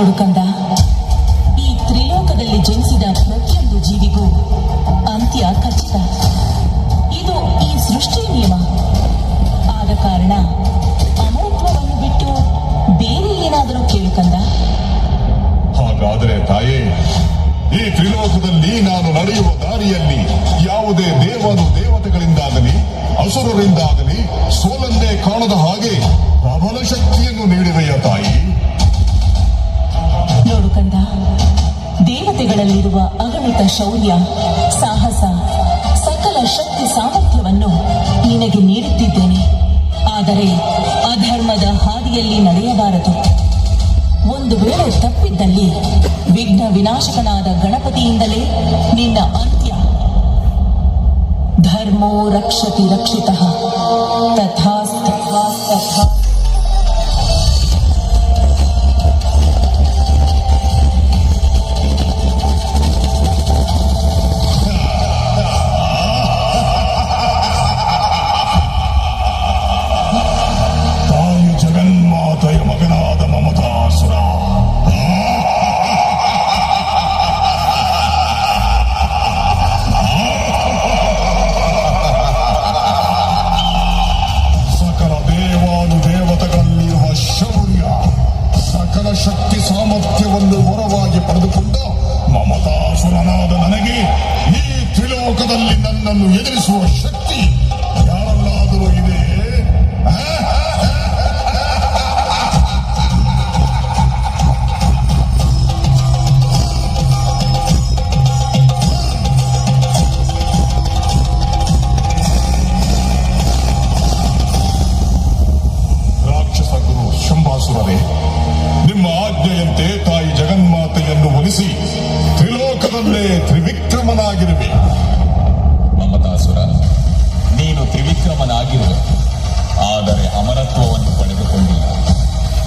చూడకండా ಆದರೆ ಅಧರ್ಮದ ಹಾದಿಯಲ್ಲಿ ನಡೆಯಬಾರದು. ಒಂದು ವೇಳೆ ತಪ್ಪಿದ್ದಲ್ಲಿ ವಿಘ್ನ ವಿನಾಶಕನಾದ ಗಣಪತಿಯಿಂದಲೇ ನಿನ್ನ ಅಂತ್ಯ. ಧರ್ಮೋ ರಕ್ಷತಿ ರಕ್ಷಿತ. ತಥಾಸ್ತ. ತಥಾ ಸುರವೆ ನಿಮ್ಮ ಆಜ್ಞೆಯಂತೆ ತಾಯಿ ಜಗನ್ಮಾತೆಯನ್ನು ಒಲಿಸಿ ತ್ರಿಲೋಕದಲ್ಲೇ ತ್ರಿವಿಕ್ರಮನಾಗಿರುವೆ. ಮಮತಾಸುರ, ನೀನು ತ್ರಿವಿಕ್ರಮನಾಗಿರುವೆ. ಆದರೆ ಅಮರತ್ವವನ್ನು ಪಡೆದುಕೊಂಡಿಲ್ಲ.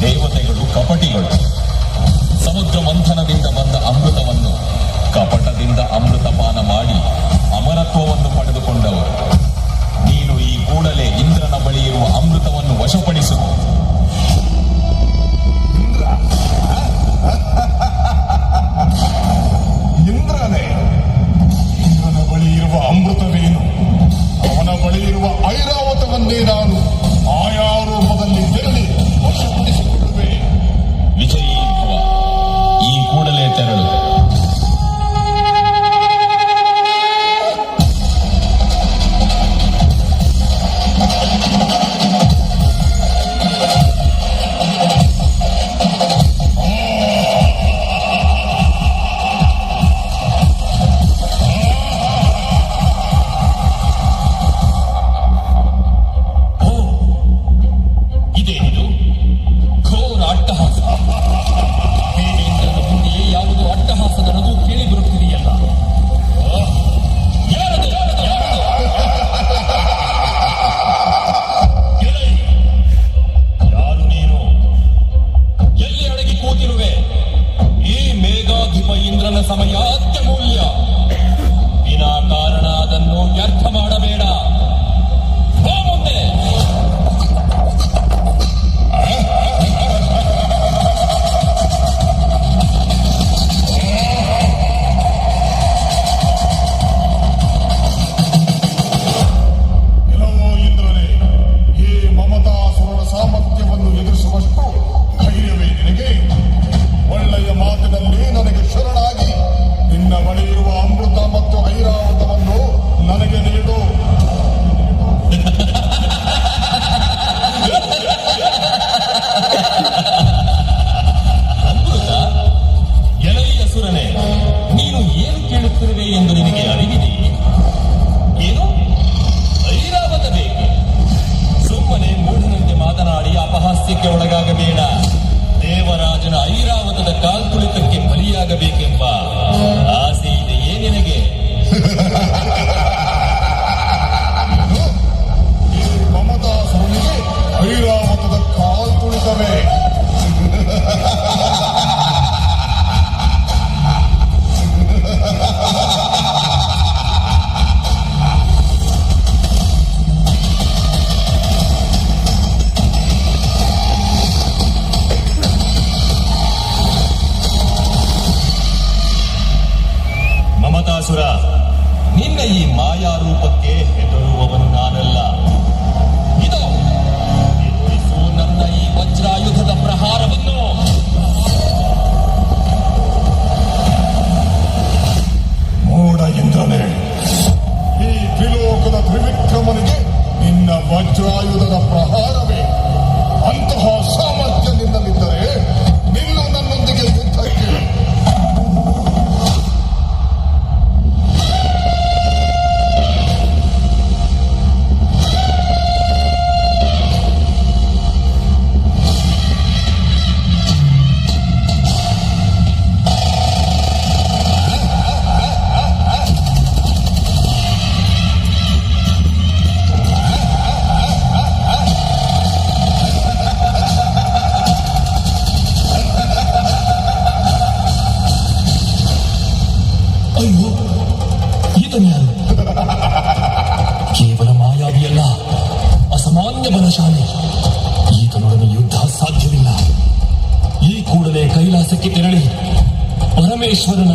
ದೇವತೆಗಳು ಕಪಟಿಗಳು. ಸಮುದ್ರ ಮಂಥನದಿಂದ ಬಂದ ಅಮೃತವನ್ನು ಕಪಟದಿಂದ ಅಮೃತಪಾನ ಮಾಡಿ ಅಮರತ್ವವನ್ನು ಪಡೆದುಕೊಂಡವರು. ನೀನು ಈ ಕೂಡಲೇ ಇಂದ್ರನ ಬಳಿ ಇರುವ ಅಮೃತವನ್ನು ವಶಪಡಿಸು. ಇಂದ್ರನೇ ಇಂದ್ರನ ಬಳಿ ಇರುವ ಅಮೃತವೇನು? ಅವನ ಬಳಿ ಇರುವ ಐರಾವತವನ್ನೇ ನಾನು ಆಯಾ grace with an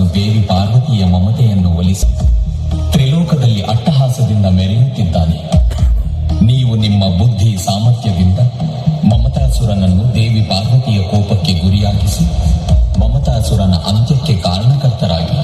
ಮನಸ್ಸನ್ನು ದೇವಿ ಪಾರ್ವತಿಯ ಮಮತೆಯನ್ನು ಒಲಿಸಿ ತ್ರಿಲೋಕದಲ್ಲಿ ಅಟ್ಟಹಾಸದಿಂದ ಮೆರೆಯುತ್ತಿದ್ದಾನೆ. ನೀವು ನಿಮ್ಮ ಬುದ್ಧಿ ಸಾಮರ್ಥ್ಯದಿಂದ ಮಮತಾಸುರನನ್ನು ದೇವಿ ಪಾರ್ವತಿಯ ಕೋಪಕ್ಕೆ ಗುರಿಯಾಗಿಸಿ ಮಮತಾಸುರನ ಅಂತ್ಯಕ್ಕೆ ಕಾರಣಕರ್ತರಾಗಿ.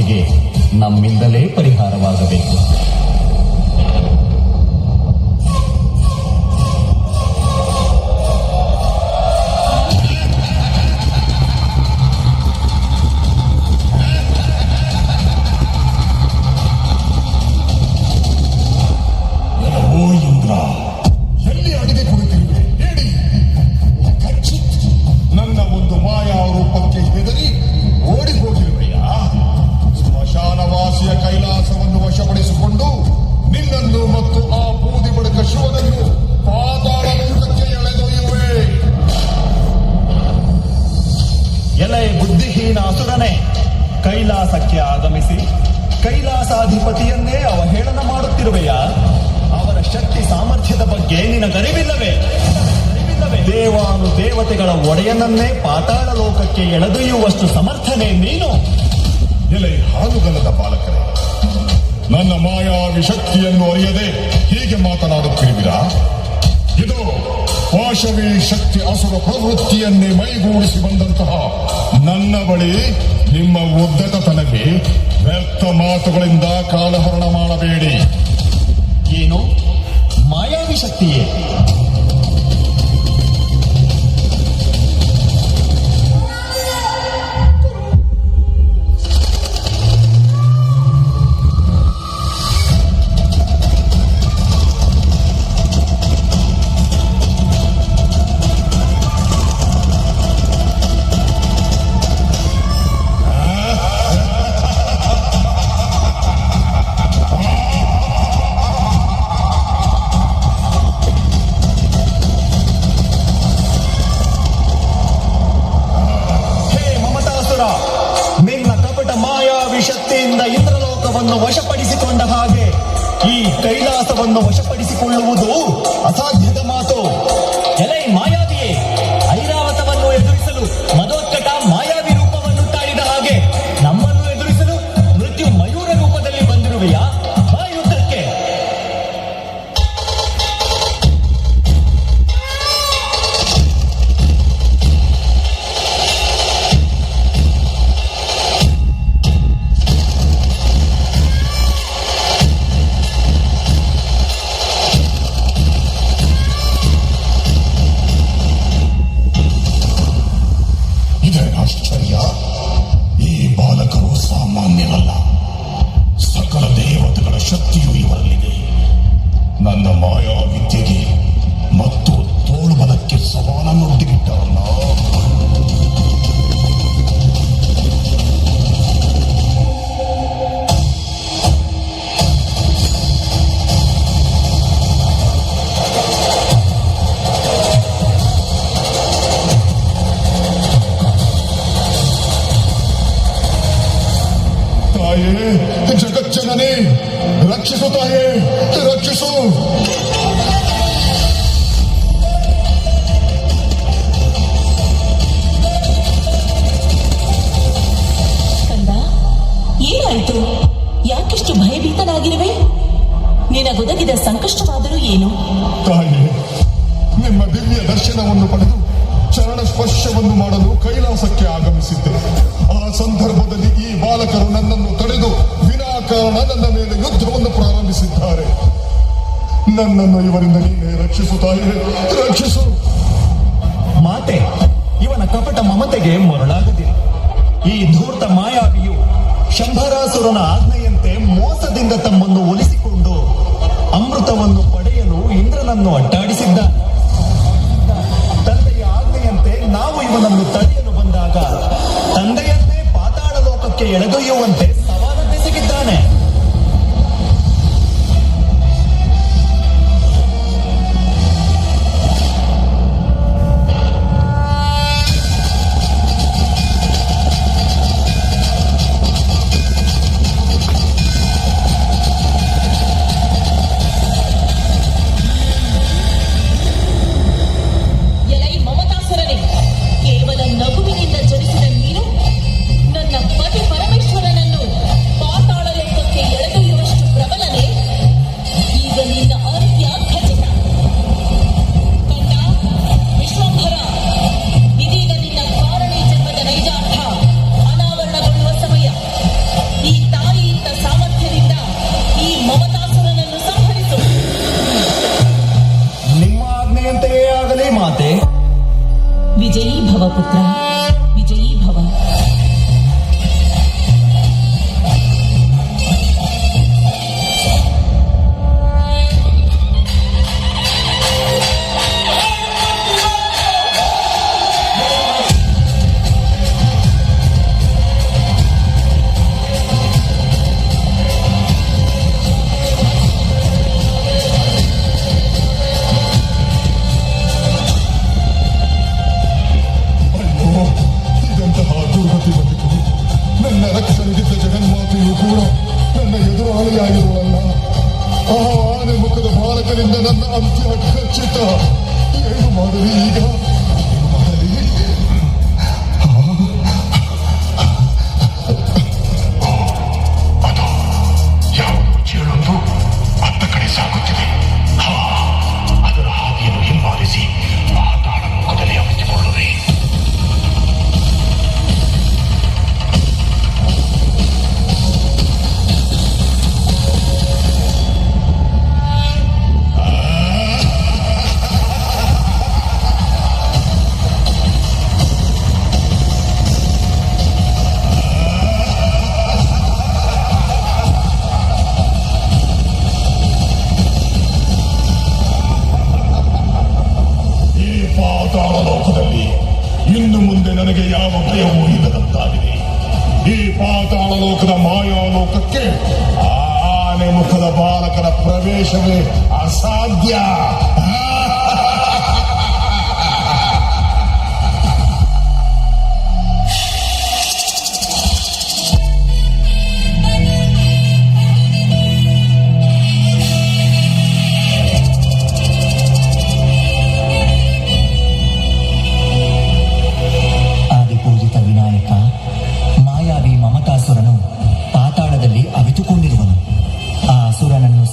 ಸಮಸ್ಯೆಗೆ ನಮ್ಮಿಂದಲೇ ಪರಿಹಾರವಾಗಬೇಕು. ದೇಹೀನ ಕೈಲಾಸಕ್ಕೆ ಆಗಮಿಸಿ, ಕೈಲಾಸಾಧಿಪತಿಯನ್ನೇ ಅವಹೇಳನ ಮಾಡುತ್ತಿರುವೆಯಾ? ಅವರ ಶಕ್ತಿ ಸಾಮರ್ಥ್ಯದ ಬಗ್ಗೆ ನಿನ್ನ ನಿನಗರಿವಿಲ್ಲವೇ? ದೇವಾನು ದೇವತೆಗಳ ಒಡೆಯನನ್ನೇ ಪಾತಾಳ ಲೋಕಕ್ಕೆ ಎಳೆದೊಯ್ಯುವಷ್ಟು ಸಮರ್ಥನೆ ನೀನು? ಎಲೆ ಹಾಲುಗಲದ ಬಾಲಕರೇ, ನನ್ನ ಮಾಯಾ ವಿಶಕ್ತಿಯನ್ನು ಅರಿಯದೆ ಹೀಗೆ ಮಾತನಾಡುತ್ತಿರುವಿರಾ? ಇದು ಪಾಶವಿ ಶಕ್ತಿ ಅಸುರ ಪ್ರವೃತ್ತಿಯನ್ನೇ ಮೈಗೂಡಿಸಿ ಬಂದಂತಹ ನನ್ನ ಬಳಿ ನಿಮ್ಮ ಉದ್ದಟತನಕ್ಕೆ ವ್ಯರ್ಥ ಮಾತುಗಳಿಂದ ಕಾಲಹರಣ ಮಾಡಬೇಡಿ. ಏನು? ಮಾಯಾವಿ ಶಕ್ತಿಯೇ? ಶಕ್ತಿಯಿಂದ ಇಂದ್ರಲೋಕವನ್ನು ವಶಪಡಿಸಿಕೊಂಡ ಹಾಗೆ ಈ ಕೈಲಾಸವನ್ನು ವಶಪಡಿಸಿಕೊಳ್ಳುವುದು ಅಸಾಧ್ಯದ ಮಾತು. ಎಲೈ ಮಾಯಾವಿಯೇ ರಕ್ಷಿಸು ಕಂದ ಏನಾಯ್ತು? ಯಾಕಿಷ್ಟು ಭಯಭೀತನಾಗಿರುವೆ? ನಿನಗೊದಗಿದ ಸಂಕಷ್ಟವಾದರೂ ಏನು? ತಾಯಿ ನಿಮ್ಮ ದಿವ್ಯ ದರ್ಶನವನ್ನು ಪಡೆದು ಚರಣ ಸ್ಪರ್ಶವನ್ನು ಮಾಡಲು ಕೈಲಾಸಕ್ಕೆ ಆಗಮಿಸಿದ್ದೆ. ಆ ಸಂದರ್ಭದಲ್ಲಿ ಈ ನನ್ನನ್ನು ಇವರಿಂದ ನೀನೇ ರಕ್ಷಿಸು ತಾಯೇ ರಕ್ಷಿಸು. ಮಾತೆ, ಇವನ ಕಪಟ ಮಮತೆಗೆ ಮರಳಾಗದಿಲ್ಲ ಈ ಧೂರ್ತ ಮಾಯಾವಿಯು ಶಂಭರಾಸುರನ ಆಜ್ಞೆಯಂತೆ ಮೋಸದಿಂದ ತಮ್ಮನ್ನು ಒಲಿಸಿಕೊಂಡು ಅಮೃತವನ್ನು ಪಡೆಯಲು ಇಂದ್ರನನ್ನು ಅಡ್ಡಾಡಿಸಿದ್ದಾನೆ. ತಂದೆಯ ಆಜ್ಞೆಯಂತೆ ನಾವು ಇವನನ್ನು ತಡೆಯಲು ಬಂದಾಗ ತಂದೆಯಂತೆ ಪಾತಾಳ ಲೋಕಕ್ಕೆ ಎಳೆದೊಯ್ಯುವಂತೆ ಸವಾಲನ್ನೆಸಗಿದ್ದಾನೆ ಎಲೈ ಪಾತಾಳ ಲೋಕದಲ್ಲಿ ಇನ್ನು ಮುಂದೆ ನನಗೆ ಯಾವ ಭಯವೂ ಇಲ್ಲದಂತಾಗಿದೆ. ಈ ಪಾತಾಳ ಲೋಕದ ಮಾಯಾ ಲೋಕಕ್ಕೆ ಆನೆ ಮುಖದ ಬಾಲಕನ ಪ್ರವೇಶವೇ ಅಸಾಧ್ಯ.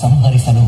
ಸಂಹರಿಸಲು